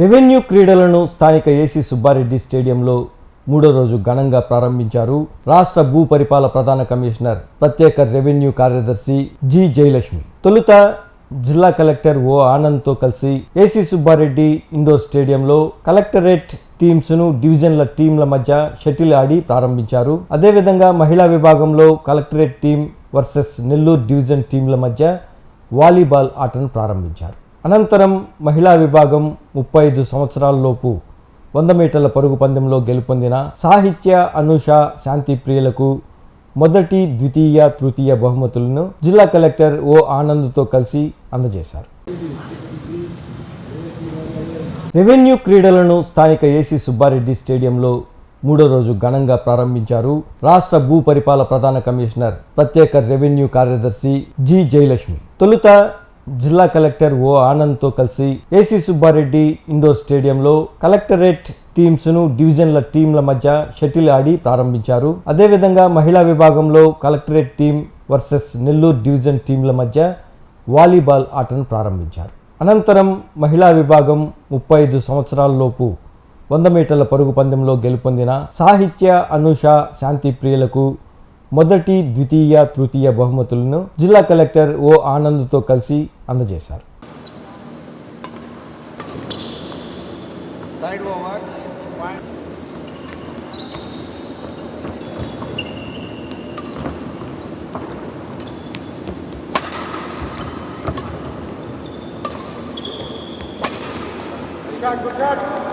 Revenue క్రీడలను స్థానిక AC Subbareddy స్టేడియంలో మూడో రోజు ఘనంగా ప్రారంభించారు. రాష్ట్ర భూ పరిపాల ప్రధాన కమిషనర్ ప్రత్యేక రెవెన్యూ కార్యదర్శి జి జయలక్ష్మి. తొలుత జిల్లా కలెక్టర్ ఓ ఆనంద్తో కలిసి ఏసీ సుబ్బారెడ్డి ఇండోర్ స్టేడియంలో కలెక్టరేట్ టీమ్స్ను డివిజన్ల టీంల మధ్య షటిల్ ఆడి ప్రారంభించారు. అదేవిధంగా మహిళా విభాగంలో collectorate team versus Nellore division టీంల మధ్య వాలీబాల్ ఆటను ప్రారంభించారు. అనంతరం మహిళా విభాగం ముప్పై ఐదు సంవత్సరాలలోపు వంద మీటర్ల పరుగు పందెంలో గెలుపొందిన సాహిత్య అనుష శాంతి ప్రియులకు మొదటి ద్వితీయ తృతీయ బహుమతులను జిల్లా కలెక్టర్ ఓ ఆనంద్తో కలిసి అందజేశారు. రెవెన్యూ క్రీడలను స్థానిక ఏసీ సుబ్బారెడ్డి స్టేడియంలో మూడో రోజు ఘనంగా ప్రారంభించారు రాష్ట్ర భూ పరిపాల ప్రధాన కమిషనర్ ప్రత్యేక రెవెన్యూ కార్యదర్శి జి జయలక్ష్మి. తొలుత జిల్లా కలెక్టర్ ఓ ఆనంద్తో కలిసి ఏసీ సుబ్బారెడ్డి ఇండోర్ స్టేడియంలో కలెక్టరేట్ టీమ్స్ను డివిజన్ల టీంల మధ్య షటిల్ ఆడి ప్రారంభించారు. అదేవిధంగా మహిళా విభాగంలో collectorate team versus Nellore division టీంల మధ్య వాలీబాల్ ఆటను ప్రారంభించారు. అనంతరం మహిళా విభాగం ముప్పై ఐదు సంవత్సరాలలోపు వంద మీటర్ల పరుగు పందెంలో గెలుపొందిన సాహిత్య అనుష శాంతి ప్రియులకు మొదటి ద్వితీయ తృతీయ బహుమతులను జిల్లా కలెక్టర్ ఓ ఆనంద్తో కలిసి అందజేశారు Side over. One. Good shot,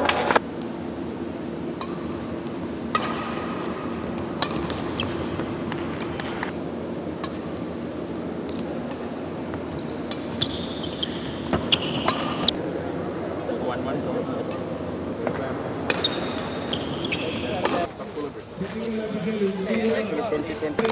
twenty twenty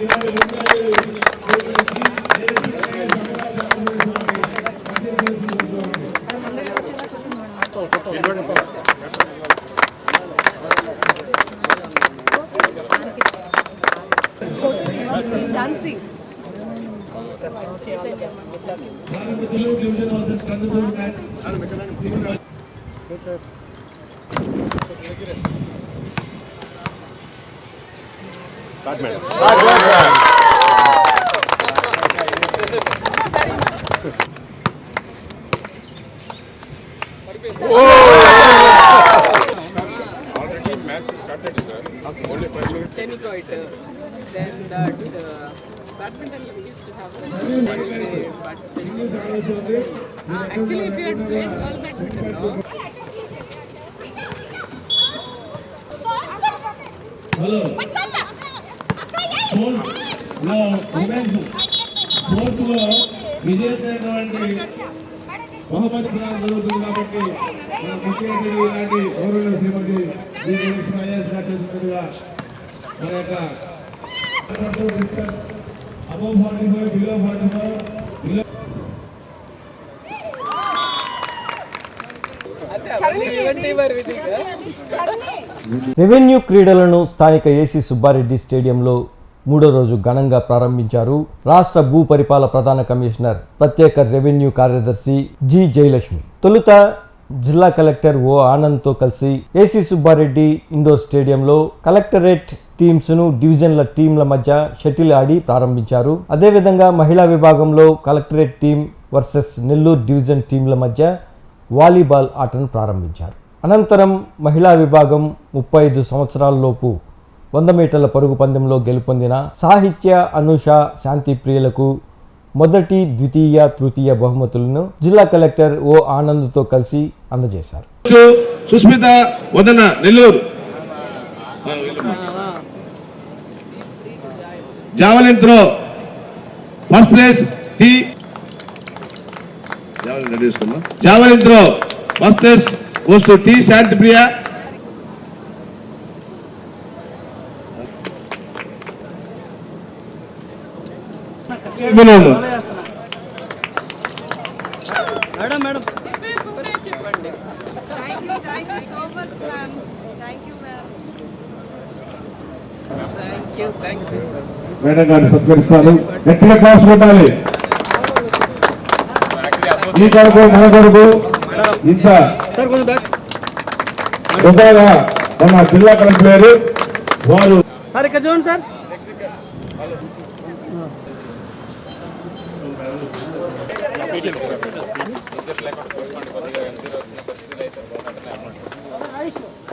Thank you. Already match started, sir. Only five minutes. then that uh, badminton we used to have. Uh, actually, if you had played all badminton, no? Hello స్పోర్ట్స్లో women's స్పోర్ట్స్లో విజేతమైనటువంటి బహుమతి ప్రదానం జరుగుతుంది కాబట్టి మన ముఖ్య అతిథి ఇలాంటి గౌరవ శ్రీమతి బి. జయలక్ష్మి ఐఎస్ గారు చేసినట్టుగా మన యొక్క discuss above forty five below forty five below revenue క్రీడలను స్థానిక ఏసీ సుబ్బారెడ్డి స్టేడియంలో మూడో రోజు ఘనంగా ప్రారంభించారు రాష్ట్ర భూ పరిపాల ప్రధాన కమిషనర్ ప్రత్యేక రెవెన్యూ కార్యదర్శి జి జయలక్ష్మి. తొలుత జిల్లా కలెక్టర్ ఓ ఆనంద్తో కలిసి ఏసీ సుబ్బారెడ్డి ఇండోర్ స్టేడియంలో కలెక్టరేట్ టీమ్స్ను డివిజన్ల టీంల మధ్య షటిల్ ఆడి ప్రారంభించారు. అదేవిధంగా మహిళా విభాగంలో collectorate team versus Nellore division టీంల మధ్య వాలీబాల్ ఆటను ప్రారంభించారు. అనంతరం మహిళా విభాగం ముప్పై ఐదు సంవత్సరాలలోపు వంద మీటర్ల పరుగు పందెంలో గెలుపొందిన సాహిత్య అనుష శాంతి ప్రియులకు మొదటి ద్వితీయ తృతీయ బహుమతులను జిల్లా కలెక్టర్ ఓ ఆనంద్తో కలిసి అందజేశారు. సుస్మిత వదన Nellore. Javelin throw first place T. Javelin throw first place post T Shanti Priya you. Madam గారిని సత్కరిస్తారు గట్టిగా క్లాస్ కొట్టాలి? ఈ కొరకు మన కొరకు ఇంత. స్వతహాగా మన జిల్లా కలెక్టర్ గారు వారు సార్ ఇక్కడ చూడండి సార్. రిజెక్ట్ లేకుండా వచ్చిన అయితే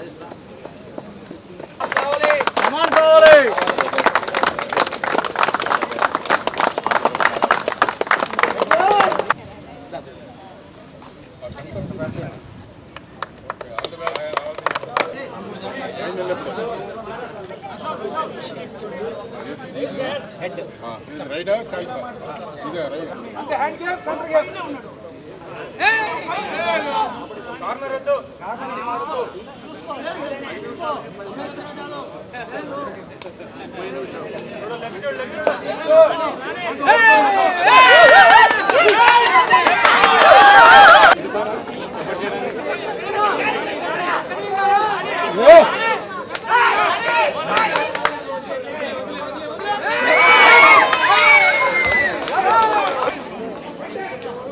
రైడా చాయిస్ ఇదే రైడ్ Hey!